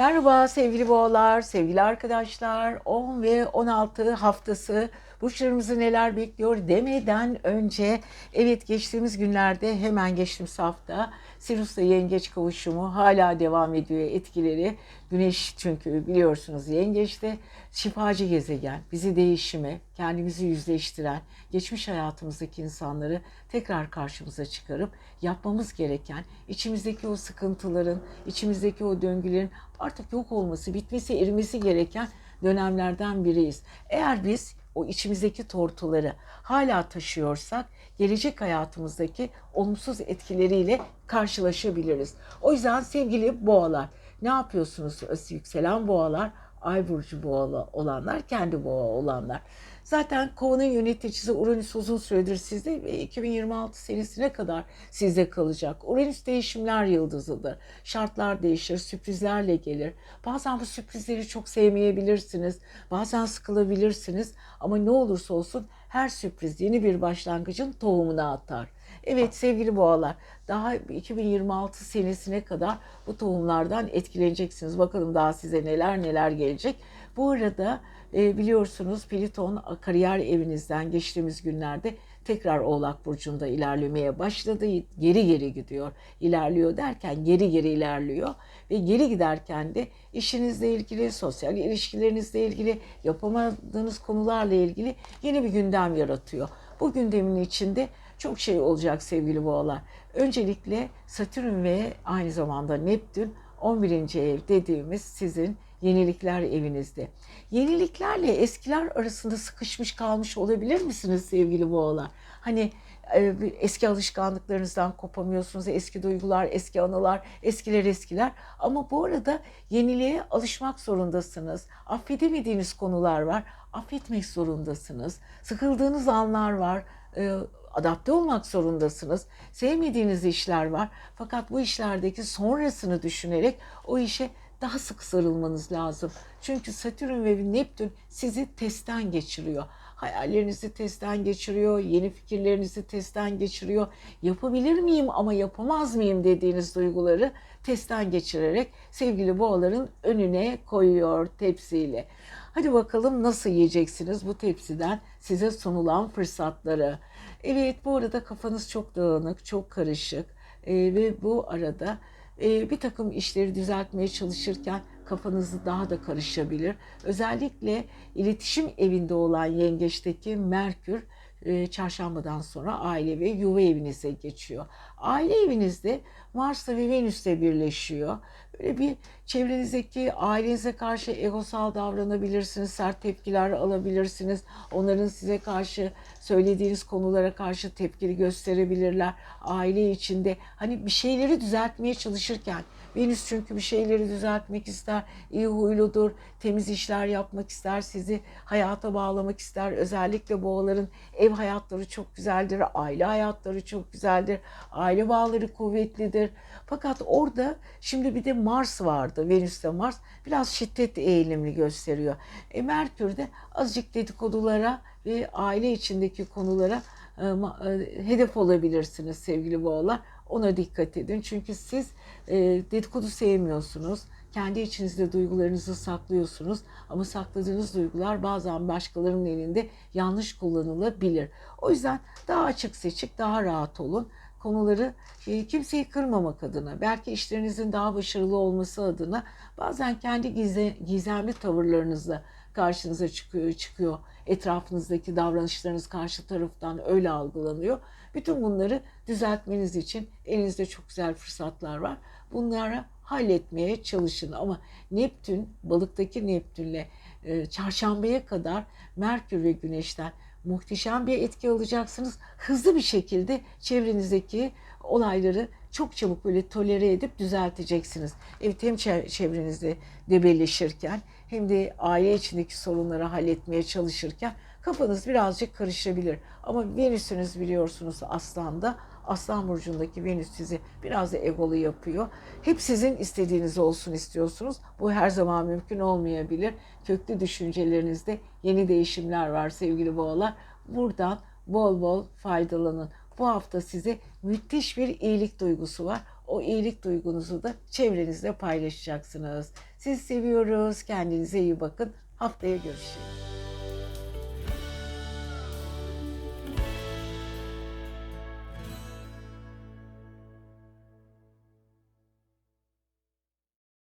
Merhaba sevgili boğalar, sevgili arkadaşlar. 10 ve 16 haftası burçlarımızı neler bekliyor demeden önce evet geçtiğimiz günlerde hemen geçtiğimiz hafta Sirius'la yengeç kavuşumu hala devam ediyor etkileri. Güneş çünkü biliyorsunuz yengeçte şifacı gezegen bizi değişime, kendimizi yüzleştiren, geçmiş hayatımızdaki insanları tekrar karşımıza çıkarıp yapmamız gereken içimizdeki o sıkıntıların, içimizdeki o döngülerin artık yok olması, bitmesi, erimesi gereken dönemlerden biriyiz. Eğer biz o içimizdeki tortuları hala taşıyorsak gelecek hayatımızdaki olumsuz etkileriyle karşılaşabiliriz. O yüzden sevgili boğalar ne yapıyorsunuz yükselen boğalar? Ay burcu boğa olanlar, kendi boğa olanlar. Zaten kovanın yöneticisi Uranüs uzun süredir sizde ve 2026 senesine kadar sizde kalacak. Uranüs değişimler yıldızıdır. Şartlar değişir, sürprizlerle gelir. Bazen bu sürprizleri çok sevmeyebilirsiniz. Bazen sıkılabilirsiniz. Ama ne olursa olsun her sürpriz yeni bir başlangıcın tohumunu atar. Evet sevgili boğalar daha 2026 senesine kadar bu tohumlardan etkileneceksiniz. Bakalım daha size neler neler gelecek. Bu arada e, biliyorsunuz Pliton kariyer evinizden geçtiğimiz günlerde tekrar Oğlak Burcu'nda ilerlemeye başladı. Geri geri gidiyor. İlerliyor derken geri geri ilerliyor. Ve geri giderken de işinizle ilgili, sosyal ilişkilerinizle ilgili, yapamadığınız konularla ilgili yeni bir gündem yaratıyor. Bu gündemin içinde çok şey olacak sevgili boğalar. Öncelikle Satürn ve aynı zamanda Neptün 11. ev dediğimiz sizin yenilikler evinizde. Yeniliklerle eskiler arasında sıkışmış kalmış olabilir misiniz sevgili boğalar? Hani e, eski alışkanlıklarınızdan kopamıyorsunuz. Eski duygular, eski anılar, eskiler eskiler. Ama bu arada yeniliğe alışmak zorundasınız. Affedemediğiniz konular var. Affetmek zorundasınız. Sıkıldığınız anlar var. Adapte olmak zorundasınız. Sevmediğiniz işler var. Fakat bu işlerdeki sonrasını düşünerek o işe daha sık sarılmanız lazım. Çünkü Satürn ve Neptün sizi testten geçiriyor. Hayallerinizi testten geçiriyor, yeni fikirlerinizi testten geçiriyor. Yapabilir miyim ama yapamaz mıyım dediğiniz duyguları testten geçirerek sevgili boğaların önüne koyuyor tepsiyle. Hadi bakalım nasıl yiyeceksiniz bu tepsiden size sunulan fırsatları. Evet bu arada kafanız çok dağınık, çok karışık ee, ve bu arada e, bir takım işleri düzeltmeye çalışırken kafanızı daha da karışabilir. Özellikle iletişim evinde olan yengeçteki Merkür e, çarşambadan sonra aile ve yuva evinize geçiyor. Aile evinizde Mars'la ve Venüs'le birleşiyor. Böyle bir çevrenizdeki ailenize karşı egosal davranabilirsiniz, sert tepkiler alabilirsiniz. Onların size karşı söylediğiniz konulara karşı tepkili gösterebilirler. Aile içinde hani bir şeyleri düzeltmeye çalışırken Venüs çünkü bir şeyleri düzeltmek ister, iyi huyludur, temiz işler yapmak ister, sizi hayata bağlamak ister. Özellikle boğaların ev hayatları çok güzeldir, aile hayatları çok güzeldir, aile bağları kuvvetlidir. Fakat orada şimdi bir de Mars vardı, Venüs'te Mars biraz şiddet eğilimli gösteriyor. E, Merkür de azıcık dedikodulara ve aile içindeki konulara e, e, hedef olabilirsiniz sevgili boğalar. Ona dikkat edin. Çünkü siz e, dedikodu sevmiyorsunuz. Kendi içinizde duygularınızı saklıyorsunuz. Ama sakladığınız duygular bazen başkalarının elinde yanlış kullanılabilir. O yüzden daha açık seçik, daha rahat olun. Konuları e, kimseyi kırmamak adına, belki işlerinizin daha başarılı olması adına bazen kendi gizemli tavırlarınızla karşınıza çıkıyor, çıkıyor. Etrafınızdaki davranışlarınız karşı taraftan öyle algılanıyor. Bütün bunları düzeltmeniz için elinizde çok güzel fırsatlar var. Bunlara halletmeye çalışın ama Neptün, balıktaki Neptünle e, çarşambaya kadar Merkür ve Güneş'ten muhteşem bir etki alacaksınız. Hızlı bir şekilde çevrenizdeki olayları çok çabuk böyle tolere edip düzelteceksiniz. Evet hem çevrenizde debelleşirken hem de aile içindeki sorunları halletmeye çalışırken kafanız birazcık karışabilir. Ama Venüs'ünüz biliyorsunuz Aslan'da. Aslan burcundaki Venüs sizi biraz da egolu yapıyor. Hep sizin istediğiniz olsun istiyorsunuz. Bu her zaman mümkün olmayabilir. Köklü düşüncelerinizde yeni değişimler var sevgili boğalar. Buradan bol bol faydalanın. Bu hafta size müthiş bir iyilik duygusu var. o iyilik duygunuzu da çevrenizle paylaşacaksınız. Sizi seviyoruz. Kendinize iyi bakın. Haftaya görüşelim.